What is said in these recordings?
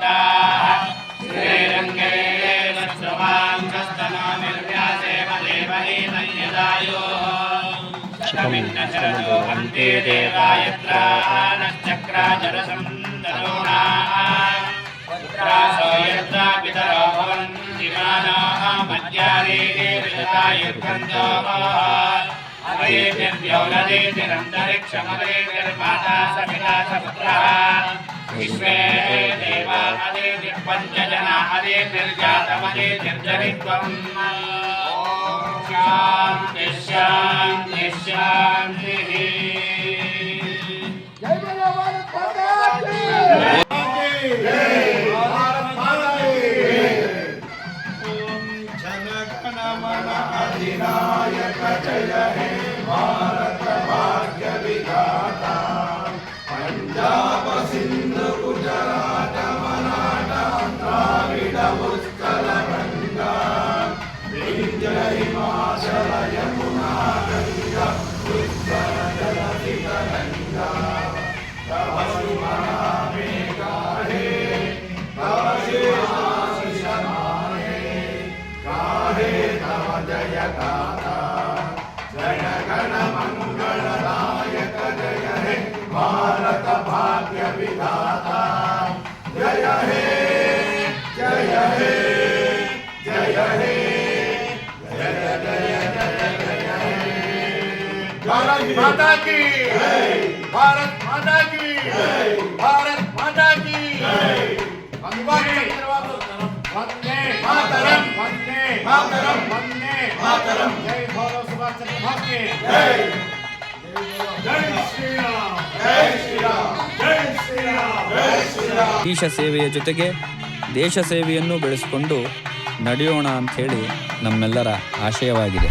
पश्येमाक्षपिण्यजत्राः श्रीरङ्गे नश्रमाङ्गस्तनो निर्व्यासेव देवलीमन्यदायोः शतमिन्नशरतो हन्ते देवायत्रानश्चक्राचरसन्दरोणाः पुत्रासो यत्रा पितरो भवन्ति मानाः मध्यादेः विशतायुर्गन्धो अवैर्यौनदेतिरन्तरिक्षमदेतिर्माता सपिता सपुत्रः विश्वे పంచజన హరే నిర్జాతమనే నిర్జరిత్వం. శాంతి శాంతి శాంతి. माता की भारत माता की भारत माता की वंदे मातरम वंदे मातरम वंदे मातरम जय भोलो सुभाष चंद्र बोस की जय जय श्री राम जय श्री राम जय श्री राम जय श्री राम ಈಶ ಸೇವೆಯ ಜೊತೆಗೆ ದೇಶ ಸೇವೆಯನ್ನು ಬೆಳೆಸಿಕೊಂಡು ನಡೆಯೋಣ ಅಂಥೇಳಿ ನಮ್ಮೆಲ್ಲರ ಆಶಯವಾಗಿದೆ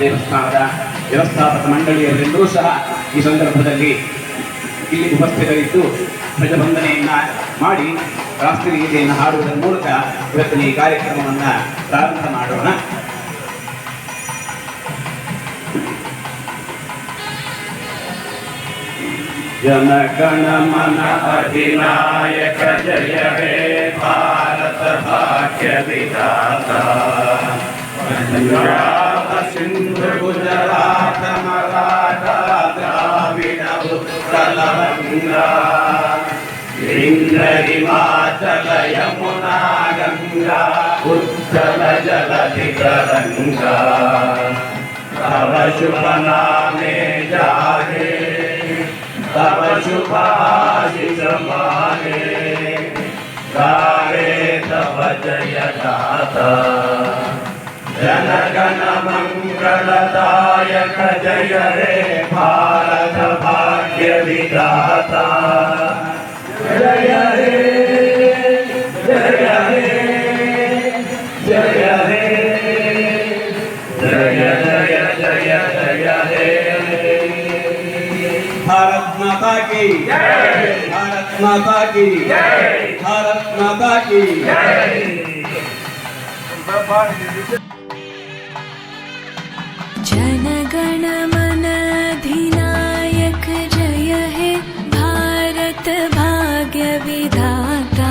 ದೇವಸ್ಥಾನದ ವ್ಯವಸ್ಥಾಪಕ ಮಂಡಳಿಯವರೆಲ್ಲರೂ ಸಹ ಈ ಸಂದರ್ಭದಲ್ಲಿ ಇಲ್ಲಿ ಉಪಸ್ಥಿತರಿದ್ದು ಪ್ರಜಬಂಧನೆಯನ್ನ ಮಾಡಿ ರಾಷ್ಟ್ರೀಯ ರಾಷ್ಟ್ರಗೀತೆಯನ್ನು ಹಾಡುವುದರ ಮೂಲಕ ಇವತ್ತಿನ ಈ ಕಾರ್ಯಕ್ರಮವನ್ನು ಪ್ರಾರಂಭ ಮಾಡೋಣ. ಜನಗಣ ಮನ ಅಧಿನಾಯಕ ಜಯವೇ ಭಾರತ ಭಾಗ್ಯ సింధు గుజరాత ద్రావిడ ఉత్తలగంగా ఇంద్ర హిమాచల యమునా గంగా ఉత్తల జల నిగరంగా తవ శుభ నామే జాగే తవ శుభాశిష మాగే గాయే తవ జయ దాతా. तव जय हे भारत भाग्य विधाता जय हे जय हे जय हे जय जय जय जय हे भारत माता की भारत माता की भारत माता की जनगणमनधिनायक जय हे भारत भाग्यविधाता।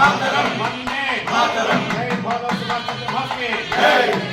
मातरम मातरम जय भारत माता की जय